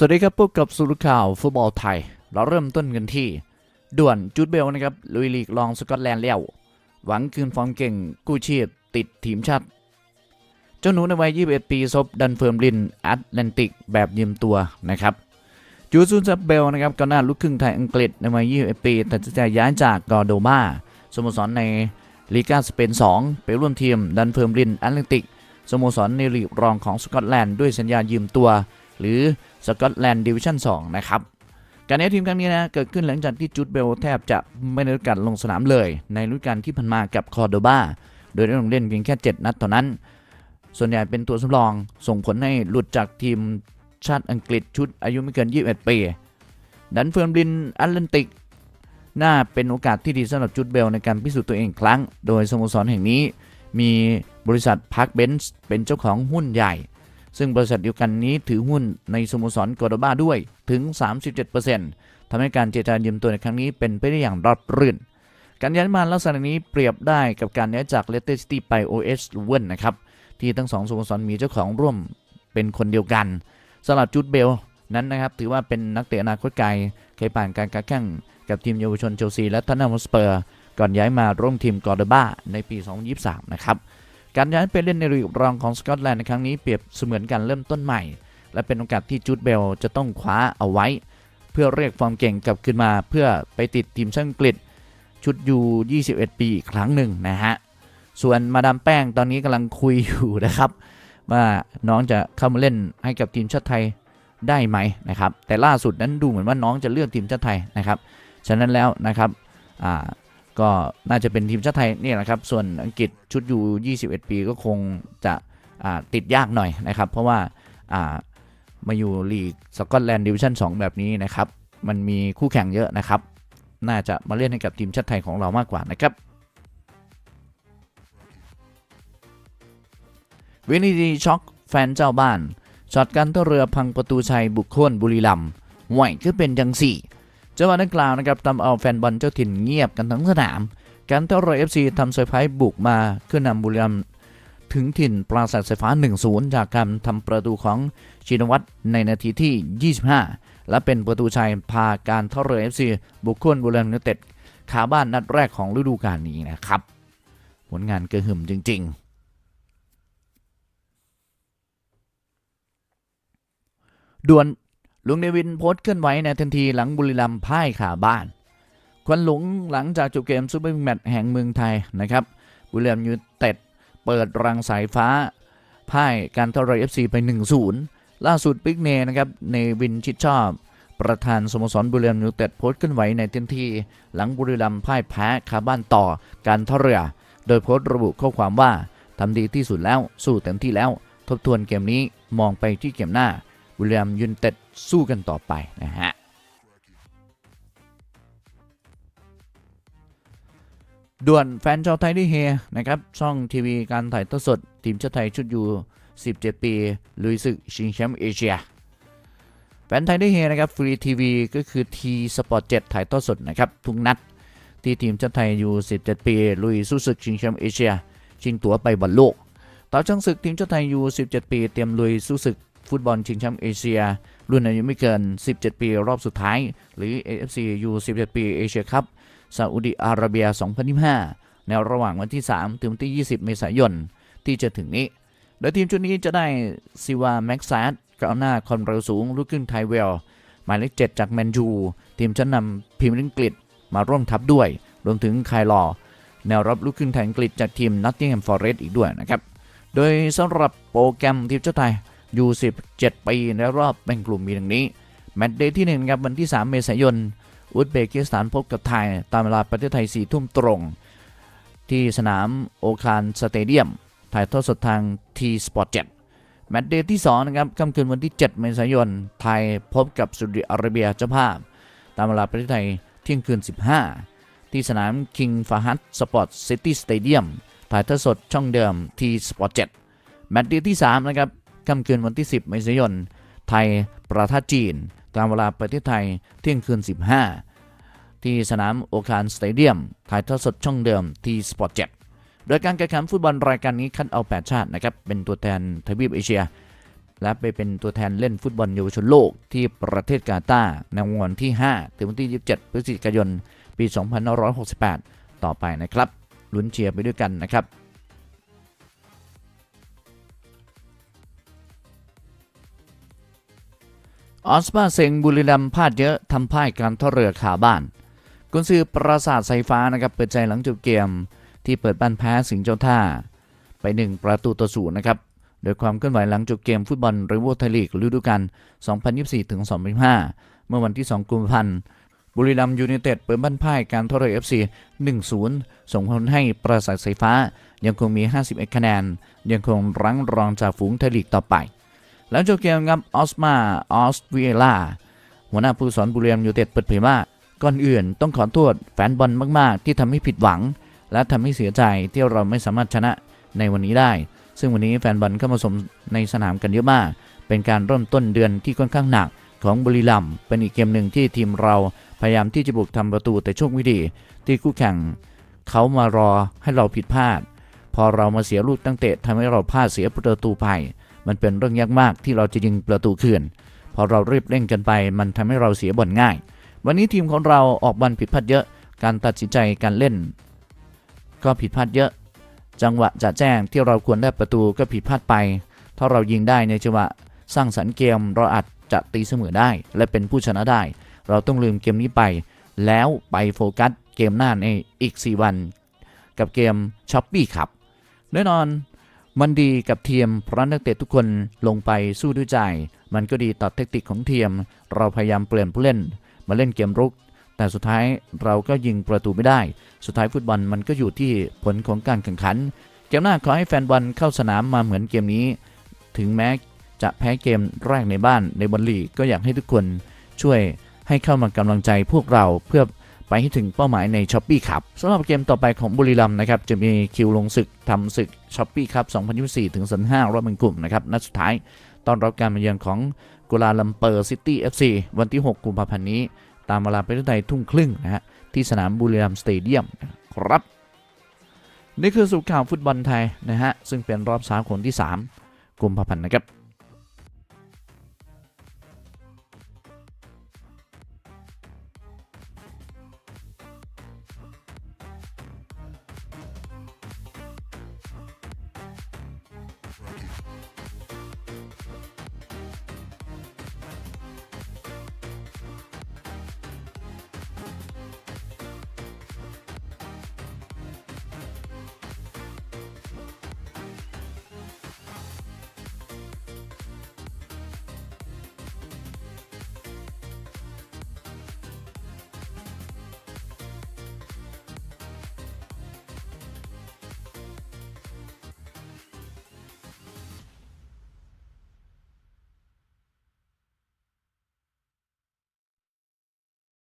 สวัสดีครับพบกับสุรข่าวฟุตบอลไทย เราเริ่มต้นกันที่ด่วนจูดเบลนะครับลุยลีกรองสกอตแลนด์แล้ว หวังคืนฟอร์มเก่งกู้ชีพติดทีมชาติ เจ้าหนูในวัย 21 ปีซบดันเฟิร์มลินแอตแลนติกแบบยืมตัวนะครับจูซูซับเบลนะครับก็น่าลูกครึ่งไทยอังกฤษในวัย 21 ปีแตัดสินใจย้ายจากกอร์โดมาสโมสรในลีกาสเปน 2 ไปร่วมทีมดันเฟิร์มลินแอตแลนติกสโมสรในลีกรองของสกอตแลนด์ด้วยสัญญายืมตัว หรือสกอตแลนด์ดิวิชั่น2นะครับการย้ายทีมครั้งนี้นะเกิดขึ้นหลังจากที่จูดเบลแทบจะไม่ได้รับการลงสนามเลย ในฤดูกาลที่ผ่านมากับคอร์โดบาโดยได้ลงเล่นเพียงแค่ 7 นัดเท่านั้น ส่วนใหญ่เป็นตัวสำรองส่งผลให้หลุดจากทีมชาติอังกฤษชุดอายุไม่เกิน 21 ปี ดันเฟิร์มลินแอตแลนติก น่าเป็นโอกาสที่ดีสำหรับจูดเบลในการพิสูจน์ตัวเองครั้ง โดยสโมสรแห่งนี้มีบริษัทพาร์คเบนซ์เป็นเจ้าของหุ้นใหญ่ ซึ่งบริษัทเดียวกันนี้ถือหุ้นในสโมสรกอร์โดบาด้วยถึง 37%ทำให้การเจรจายืมตัวในครั้งนี้เป็นไปได้อย่างราบรื่น การย้ายมาลักษณะนี้เปรียบได้กับการย้ายจากเลสเตอร์ซิตี้ไป OS ลูเวนนะครับที่ทั้งสองสโมสรมีเจ้าของร่วมเป็นคนเดียวกันสำหรับจูดเบลนั้นนะครับถือว่าเป็นนักเตะอนาคตไกลเคยผ่านการค้าแข่งกับทีมเยาวชนเชลซีและทันนัมสเปอร์ ก่อนย้ายมาร่วมทีมกอร์โดบ้าในปี 2023 นะครับ การย้ายไปเล่นในลีกรองของสกอตแลนด์ในครั้งนี้เปรียบเสมือนการเริ่มต้นใหม่ และเป็นโอกาสที่จูดเบลจะต้องคว้าเอาไว้ เพื่อเรียกฟอร์มเก่งกลับขึ้นมา เพื่อไปติดทีมชาติอังกฤษชุดยู21 ปีอีกครั้งหนึ่งนะฮะ ส่วนมาดามแป้งตอนนี้กำลังคุยอยู่นะครับ ว่าน้องจะเข้ามาเล่นให้กับทีมชาติไทยได้ไหมนะครับ แต่ล่าสุดนั้นดูเหมือนว่าน้องจะเลือกทีมชาติไทยนะครับ ฉะนั้นแล้วนะครับอ่า ก็น่าจะเป็นทีมชาติไทยนี่แหละครับ ส่วนอังกฤษชุดยู21 ปีก็คงจะติดยากหน่อยนะครับ เพราะว่ามาอยู่ลีกสกอตแลนด์ดิวิชั่น2 แบบนี้นะครับ มันมีคู่แข่งเยอะนะครับ น่าจะมาเล่นให้กับทีมชาติไทยของเรามากกว่านะครับวินิดีช็อกแฟนเจ้าบ้านช็อตกันท่าเรือพังประตูชัยบุคคลบุรีรัมย์ห่วยคือเป็นจังสี่ จังหวะดังกล่าวนะครับทำเอาแฟนบอลเจ้าถิ่นเงียบกันทั้งสนาม การเท่าไรเอฟซีทำเซอร์ไพรส์บุกมาขึ้นนำบุรีรัมย์ถึงถิ่นปราสาทสายฟ้า 1-0 จากการทำประตูของชินวัตรในนาทีที่ 25 และเป็นประตูชัยพาการเท่าเรือเอฟซีบุกคลบุรีรัมย์ยูเต็ดขาบ้านนัดแรกของฤดูกาลนี้นะครับ ผลงานกระหึ่มจริง ๆด่วน ลุงเนวินโพสต์เคลื่อนไหวในทันทีหลังบุรีรัมย์พ่ายขาบ้าน ควันหลงหลังจากจบเกมซูเปอร์แมตช์แห่งเมืองไทยนะครับ บุรีรัมย์ยูเต็ดเปิดรังสายฟ้าพ่ายการท่าไรเอฟซีไป 1-0 ล่าสุดปิกเนนะครับในวินชิดชอบ ประธานสโมสรบุรีรัมย์ยูเต็ดโพสต์เคลื่อนไหวในทันทีหลังบุรีรัมย์พ่ายแพ้คาบ้านต่อการท่าเรือ โดยโพสต์ระบุข้อความว่าทำดีที่สุดแล้วสู้เต็มที่แล้ว ทบทวนเกมนี้มองไปที่เกมหน้า วิลเลียมยูนเต็ดสู้กันต่อไปนะฮะด่วนแฟนชาวไทยที่เฮนะครับช่องทีวีการถ่ายทอดสด ทีมชาติไทยชุดยู17 ปีลุยศึกชิงแชมป์เอเชียแฟนไทยได้เฮนะครับฟรีทีวีก็คือทีสปอร์ต7ถ่ายทอดสดนะครับทุกนัด ที่ทีมชาติไทยอยู่ 17 ปี ลุยสู้ศึกชิงแชมป์เอเชีย ชิงตั๋วไปบอลโลก ต่อช่างศึกทีมชาติไทยอยู่ 17 ปี เตรียมลุยสู้ศึก ฟุตบอลชิงแชมป์เอเชีย รุ่นอายุไม่เกิน 17 ปีรอบสุดท้าย หรือ AFC U 17 ปีเอเชียคัพซาอุดิอาระเบีย 2025 ในระหว่างวันที่ 3 ถึงวันที่ 20 เมษายน ที่จะถึงนี้ โดยทีมชุดนี้จะได้ซิวาแม็กซัสกาวหน้าความเร็วสูงลูกครึ่งไทยเวลหมายเลข 7 จากแมนยูทีมชั้นนำพรีเมียร์ลีกอังกฤษมาร่วมทัพด้วย รวมถึงไคลอแนวรับลูกครึ่งไทยอังกฤษจากทีมนัตติงแฮมฟอร์เรสต์อีกด้วยนะครับ โดยสำหรับโปรแกรมทีมชาติไทย อยู่17 ปีในรอบแบ่งกลุ่มมีดังนี้ แมตช์เดย์ที่1ครับวันที่ 3 เมษายน อุซเบกิสถานพบกับไทย ตามเวลาประเทศไทย 4 ทุ่มตรง ที่สนามโอคารสเตเดียม ถ่ายทอดสดทางทีสปอร์ต7แมตช์เดย์ที่ 2 นะครับค่ำคืนวันที่ 7 เมษายน ไทยพบกับซาอุดิอาระเบียเจ้าภาพ ตามเวลาประเทศไทยเที่ยงคืน 15 ที่สนาม King Fahad Sport City Stadium ถ่ายทอดสดช่องเดิมทีสปอร์ต7แมตช์เดย์ที่3นะครับ ค่ำคืนวันที่ 10 เมษายน ไทยประทะจีน ตามเวลาประเทศไทยเที่ยงคืน 15 ที่สนามโอคารสเตเดียม ถ่ายทอดสดช่องเดิมที่สปอร์ต7โดยการแข่งขันฟุตบอลรายการนี้คัดเอา 8 ชาตินะครับ เป็นตัวแทนทวีปเอเชีย และไปเป็นตัวแทนเล่นฟุตบอลเยาวชนโลกที่ประเทศกาตาร์ในวันที่ 5 ถึงวันที่ 27 พฤศจิกายน ปี 2568 ต่อไปนะครับลุ้นเชียร์ไปด้วยกันนะครับ ออสมาเซงบุรีรัมพลาดเยอะทำพ่ายการท่าเรือขาบ้านกุนซือปราสาทสายฟ้านะครับเปิดใจหลังจบเกม ที่เปิดบ้านแพ้สิงห์เจ้าท่า ไป 1 ประตูต่อศูนย์นะครับ โดยความเคลื่อนไหวหลังจบเกมฟุตบอลรีวอไทยลีกฤดูกาล2024-2025 เมื่อวันที่ 2 กุมภาพันธ์บุรีรัมย์ยูไนเต็ดเปิดบ้านพ่ายการท่าเรือ FC 1-0 ส่งผลให้ปราสาทสายฟ้ายังคงมี 51 คะแนน ยังคงรั้งรองจากฝูงไทยลีกต่อไป หลังจบเกมครับออสมาออสเวียล่าหัวหน้าผู้สอนบุรีรัมย์ยูเต็ดเปิดเผยว่าก่อนอื่นต้องขอโทษแฟนบอลมาก ๆ ที่ทำให้ผิดหวัง และทำให้เสียใจที่เราไม่สามารถชนะในวันนี้ได้ ซึ่งวันนี้แฟนบอลเข้ามาสมในสนามกันเยอะมาก เป็นการเริ่มต้นเดือนที่ค่อนข้างหนักของบุรีรัมย์เป็นอีกเกมหนึ่งที่ทีมเราพยายามที่จะบุกทำประตูแต่โชคไม่ดี ที่คู่แข่งเขามารอให้เราผิดพลาด พอเรามาเสียลูกตั้งเตะทำให้เราพลาดเสียประตูไป มันเป็นเรื่องยากมากที่เราจะยิงประตูคืนพอเรารีบเร่งกันไป มันทำให้เราเสียบอลง่าย วันนี้ทีมของเราออกบอลผิดพลาดเยอะ การตัดสินใจการเล่น ก็ผิดพลาดเยอะ จังหวะจะแจ้งที่เราควรได้ประตูก็ผิดพลาดไป ถ้าเรายิงได้ในจังหวะสร้างสรรค์เกมเราอาจจะตีเสมอได้ และเป็นผู้ชนะได้ เราต้องลืมเกมนี้ไป แล้วไปโฟกัสเกมหน้าในอีก 4 วัน กับเกมช้อปปี้ครับแน่นอน มันดีกับเทียมเพราะนักเตะทุกคนลงไปสู้ด้วยใจ มันก็ดีต่อเทคนิคของเทียม เราพยายามเปลี่ยนผู้เล่น มาเล่นเกมรุก แต่สุดท้ายเราก็ยิงประตูไม่ได้ สุดท้ายฟุตบอลมันก็อยู่ที่ผลของการแข่งขัน เกมหน้าขอให้แฟนบอลเข้าสนามมาเหมือนเกมนี้ ถึงแม้จะแพ้เกมแรกในบ้านในบอลลีกก็อยากให้ทุกคนช่วยให้เข้ามากำลังใจพวกเราเพื่อ ไปให้ถึงเป้าหมายในช้อปปี้ครับสำหรับเกมต่อไปของบุรีรัมย์นะครับจะมีคิวลงศึกทำศึกช้อปปี้ครับ2024ถึง25รอบเป็นกลุ่มนะครับนัดสุดท้ายตอนรับการมาเยือนของกุลาลัมเปอร์ซิตี้ FC วันที่ 6 กุมภาพันธ์นี้ ตามเวลาประเทศไทยทุ่มครึ่งนะฮะที่สนามบุรีรัมย์สเตเดียมครับ นี่คือสุขข่าวฟุตบอลไทยนะฮะซึ่งเป็นรอบสามคนที่ 3 กุมภาพันธ์นะครับ